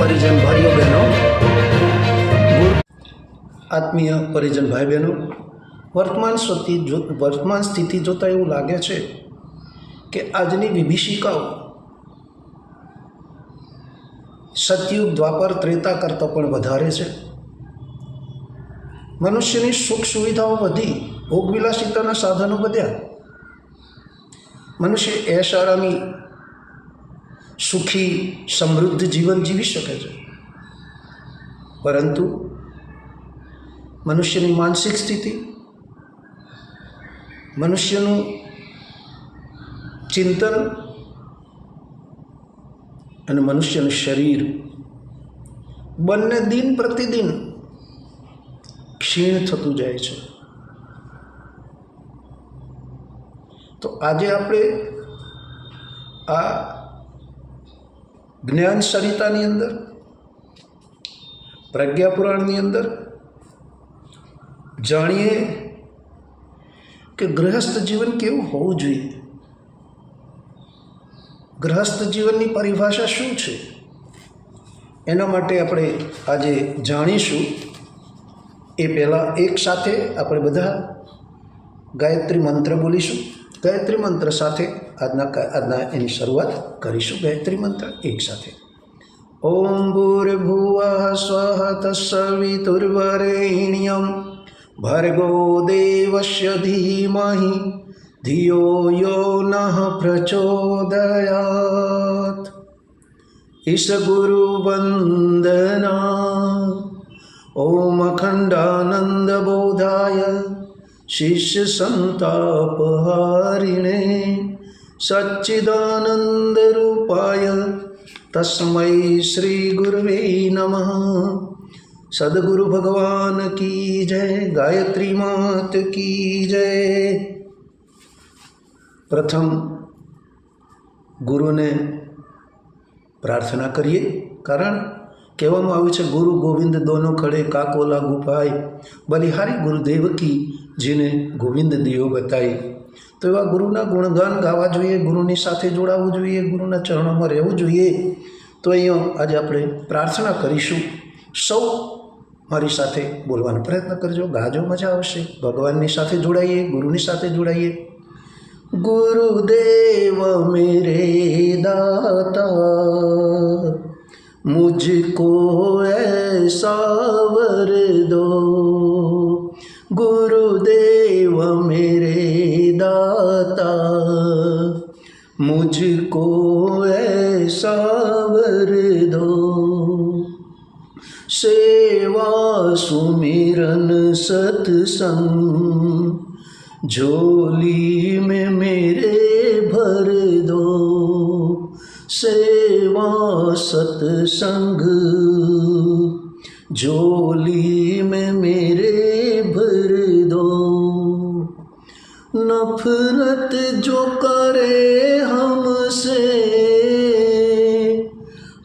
પરિજન ભાઈઓ બહેનો, આત્મીય પરિજન ભાઈ બહેનો, વર્તમાન સ્થિતિ વર્તમાન સ્થિતિ જોતાં એવું લાગે છે કે આજની વિભીષિકાઓ સતયુગ દ્વાપર ત્રેતા કરતાં પણ વધારે છે. મનુષ્યની સુખ સુવિધાઓ વધી, ભોગવિલાસિતાના સાધનો વધ્યા. મનુષ્ય એશ આરામી સુખી, સમૃદ્ધ જીવન જીવી શકે છે. પરંતુ મનુષ્યની માનસિક સ્થિતિ, મનુષ્યનું ચિંતન અને મનુષ્યનું શરીર બંને દિન પ્રતિદિન ક્ષીણ થતું જાય છે. તો આજે આપણે આ જ્ઞાન સરિતાની અંદર, પ્રજ્ઞાપુરાણની અંદર જાણીએ કે ગૃહસ્થ જીવન કેવું હોવું જોઈએ. ગૃહસ્થ જીવનની પરિભાષા શું છે? એના માટે આપણે આજે જાણીશું. એ પહેલાં એક સાથે આપણે બધા ગાયત્રી મંત્ર બોલીશું. ગાયત્રી મંત્ર સાથે આજના આજના એની શરૂઆત કરીશું. ગાયત્રી મંત્ર એક સાથે. ઓમ ભૂર્ભુવ સ્વ તત્સવિતુર્વરેણ્યમ ભર્ગો દેવસ્ય ધીમહિ. ધિયો યો ન પ્રચોદયાત. ઈશગુરુવંદના ઓમ અખંડાનંદબોધાય શિષ્ય સંતાપહારિણે સચ્ચિદાનંદરૂપાય તસ્મૈ શ્રી ગુરવે નમઃ. સદગુરુ ભગવાન કી જય, ગાયત્રી માત કી જય. પ્રથમ ગુરુને પ્રાર્થના કરીએ. કારણ કહેવામાં આવ્યું છે, ગુરુ ગોવિંદ દોનો ખડે કાકોલા ગુપાય બલિહારી ગુરુદેવ કી જેને ગોવિંદ દેવ બતાવી તો એવા ગુરુના ગુણગાન ગાવા જોઈએ, ગુરુની સાથે જોડાવવું જોઈએ, ગુરુના ચરણોમાં રહેવું જોઈએ. તો અહીંયા આજે આપણે પ્રાર્થના કરીશું. સૌ મારી સાથે બોલવાનો પ્રયત્ન કરજો. ગાજો, મજા આવશે. ભગવાનની સાથે જોડાઈએ, ગુરુની સાથે જોડાઈએ. ગુરુદેવ મેરે દાતા, મુજકો સાવર દો. ગુરુ मुझको ऐसा वर दो सेवा सुमिरन सत्संग झोली में मेरे भर दो सेवा सत्संग झोली में मेरे नफरत जो करे हमसे,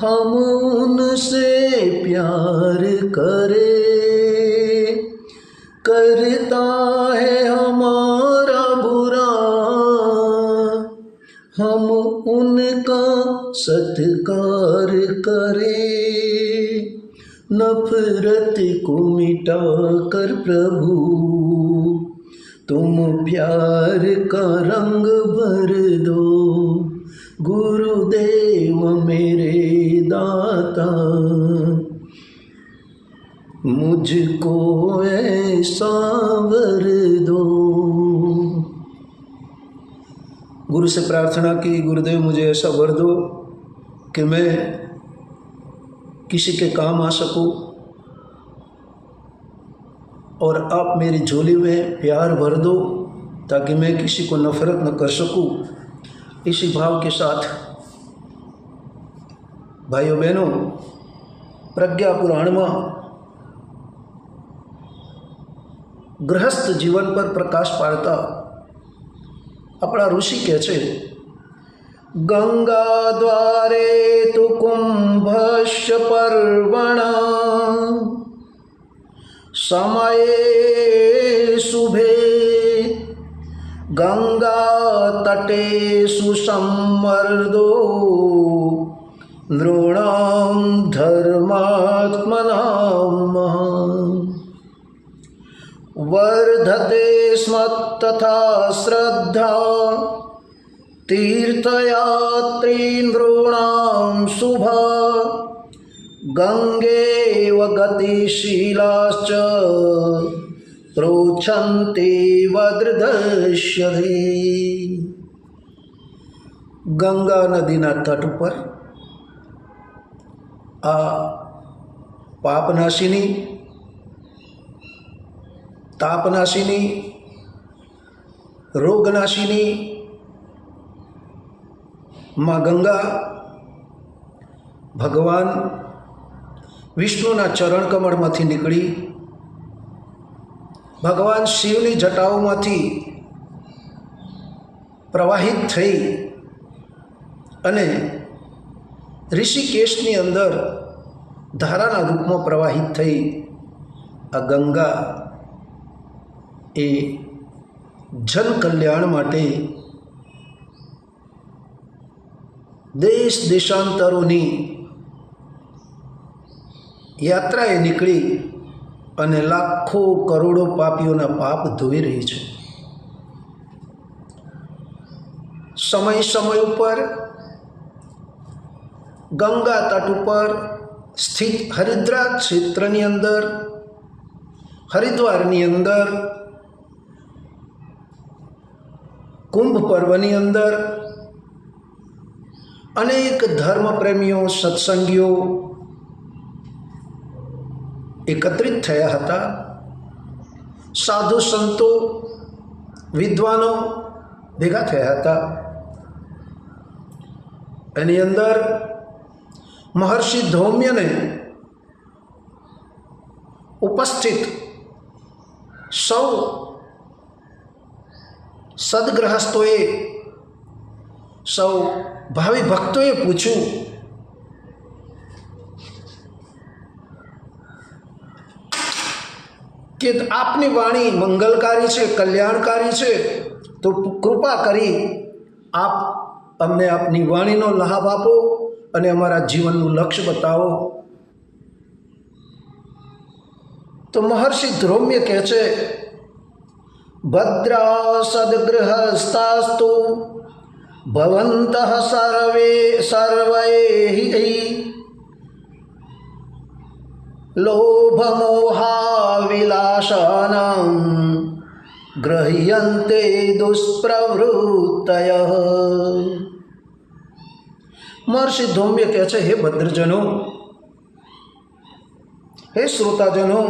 हम उनसे प्यार करे। करता है हमारा बुरा, हम उनका सत्कार करें। नफरत को मिटा कर प्रभु तुम प्यार का रंग भर दो। गुरुदेव मेरे दाता, मुझको ऐसा वर दो। गुरु से प्रार्थना की, गुरुदेव मुझे ऐसा वर दो कि मैं किसी के काम आ सकूँ। और आप मेरी झोली में प्यार भर दो ताकि मैं किसी को नफरत न कर सकूं इसी भाव के साथ भाइयों बहनों प्रज्ञा पुराण में ગ્રહસ્થ જીવન પર પ્રકાશ પાડતા આપણા ઋષિ કહે છે ગંગા દ્વારે તુ કુંભસ્ય પર્વણા સમયે શુભે ગંગા તટે સુસંવર્દો નૃણામ ધર્માત્મના વર્ધતે સ્મ તથા શ્રદ્ધા તીર્થયાત્રી નૃણામ શુભા ગંગેવ ગતિશીલાશ્ચ પ્રોચ્છન્તિ વદ્રદશ્યતે ગંગા નદીના તટ ઉપર આ પાપનાશિની તાપનાશિની રોગનાશિની માં ગંગા ભગવાન વિષ્ણુના ચરણ કમળમાંથી નીકળી. ભગવાન શિવની જટાઓમાંથી પ્રવાહિત થઈ અને ઋષિકેશની અંદર ધારાના રૂપમાં પ્રવાહિત થઈ. આ ગંગા એ જન કલ્યાણ માટે દેશ દેશાંતરોની યાત્રાએ નીકળી અને લાખો કરોડો પાપીઓના પાપ ધોઈ રહી છે. સમય સમય ઉપર, ગંગા તટ ઉપર સ્થિત હરિદ્રા ક્ષેત્રની અંદર, હરિદ્વારની અંદર, કુંભ પર્વની અંદર અનેક ધર્મપ્રેમીઓ, સત્સંગીઓ એકત્રિત થયા હતા. સાધુ સંતો, વિદ્વાનો ભેગા થયા હતા. એની અંદર મહર્ષિ ધૌમ્યને ઉપસ્થિત સૌ સદગ્રહસ્થોએ સૌ ભાવિ ભક્તોએ પૂછ્યું કે આપની વાણી મંગલકારી છે, કલ્યાણકારી છે, તો કૃપા કરી આપ અમને આપની વાણીનો લાભ આપો અને અમારા જીવનનું લક્ષ્ય બતાવો. તો મહર્ષિ ધ્રોમ્ય કહે છે, ભદ્રા સદગૃહસ્તાસ્તુ ભવંત સર્વે સર્વે હિ લોભમોહાવિલાસાનાં ગૃહ્યન્તે દુષ્પ્રવૃત્તય મહર્ષિ ધૌમ્ય કહે છે હે ભદ્રજનો હે શ્રોતાજનો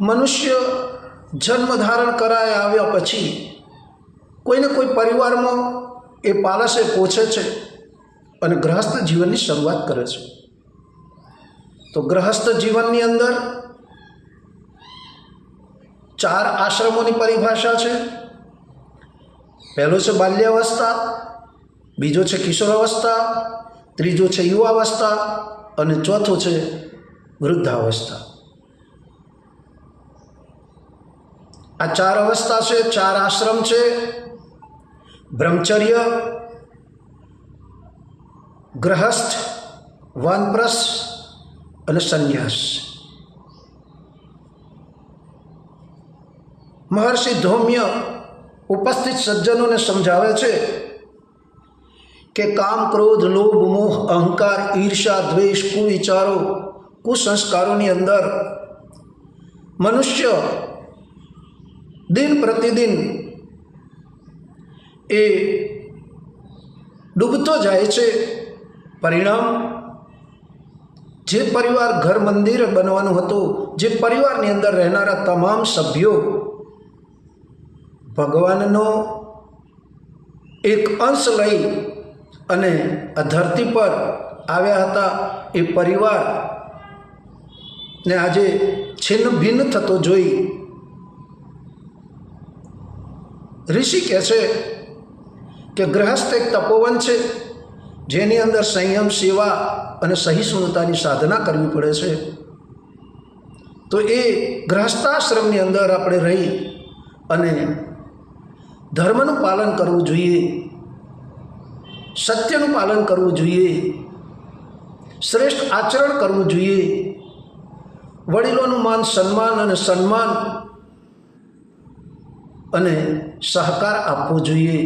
મનુષ્ય જન્મ ધારણ કરાય આવ્યા પછી કોઈને કોઈ પરિવારમાં એ પાલસે પહોંચે છે અને ગ્રહસ્થ જીવનની શરૂઆત કરે છે. તો ગ્રહસ્થ જીવનની અંદર ચાર આશ્રમોની પરિભાષા છે. પહેલો છે બાલ્યાવસ્થા, બીજો છે કિશોરાવસ્થા, ત્રીજો છે યુવાવસ્થા અને ચોથો છે વૃદ્ધાવસ્થા. આ ચાર અવસ્થા છે, ચાર આશ્રમ છે. બ્રહ્મચર્ય ગ્રહસ્થ વાનપ્રસ અને સંન્યાસ. મહર્ષિ ધૌમ્ય ઉપસ્થિત સજ્જનોને સમજાવે છે કે કામ, ક્રોધ, લોભ, મોહ, અહંકાર ઈર્ષા દ્વેષ, કુવિચારો, કુસંસ્કારોની અંદર મનુષ્ય દિન પ્રતિદિન એ ડૂબતો જાય છે પરિણામ જે પરિવાર ઘર મંદિર બનવાનું હતું, જે પરિવારની અંદર રહેનારા તમામ સભ્યો ભગવાનનો એક અંશ લઈ અને આ ધરતી પર આવ્યા હતા. એ પરિવાર ને આજે છિન્ન ભિન્ન થતો જોઈ ઋષિ કહે છે કે ગ્રહસ્થ એક તપોવન છે. જેની અંદર સંયમ, સેવા અને સહિષ્ણુતાની સાધના કરવી પડે છે. તો એ ગ્રહસ્થાશ્રમની અંદર આપણે રહી અને ધર્મનું પાલન કરવું જોઈએ, સત્યનું પાલન કરવું જોઈએ, શ્રેષ્ઠ આચરણ કરવું જોઈએ, વડીલોનું માન સન્માન અને સન્માન અને સહકાર આપવો જોઈએ,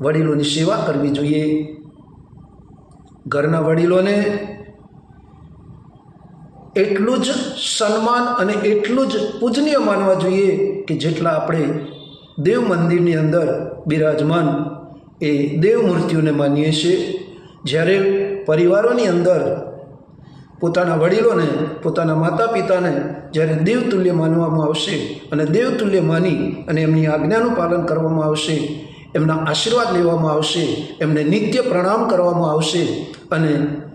વડીલોની સેવા કરવી જોઈએ. ઘરના વડીલોને એટલું જ સન્માન અને એટલું જ પૂજનીય માનવા જોઈએ કે જેટલા આપણે દેવ મંદિરની અંદર બિરાજમાન એ દેવ મૂર્તિઓને માનીએ છીએ. જ્યારે પરિવારોની અંદર પોતાના વડીલોને, પોતાના માતા પિતાને જ્યારે દેવતુલ્ય માનવામાં આવશે અને દેવતુલ્ય માની અને એમની આજ્ઞાનું પાલન કરવામાં આવશે એમના આશીર્વાદ લેવામાં આવશે, એમને નિત્ય પ્રણામ કરવામાં આવશે અને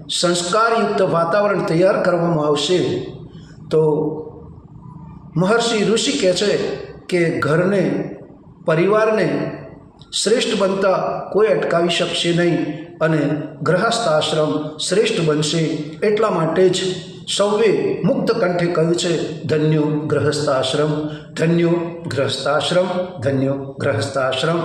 સંસ્કારયુક્ત વાતાવરણ તૈયાર કરવામાં આવશે. તો મહર્ષિ ઋષિ કહે છે કે ઘરને, પરિવારને શ્રેષ્ઠ બનતા કોઈ અટકાવી શકશે નહીં અને ગ્રહસ્થ આશ્રમ શ્રેષ્ઠ બનશે એટલા માટે જ સૌએ મુક્ત કંઠે કહ્યું છે, ધન્યો ગ્રહસ્થાશ્રમ ધન્યો ગ્રહસ્થાશ્રમ ધન્યો ગ્રહસ્થાશ્રમ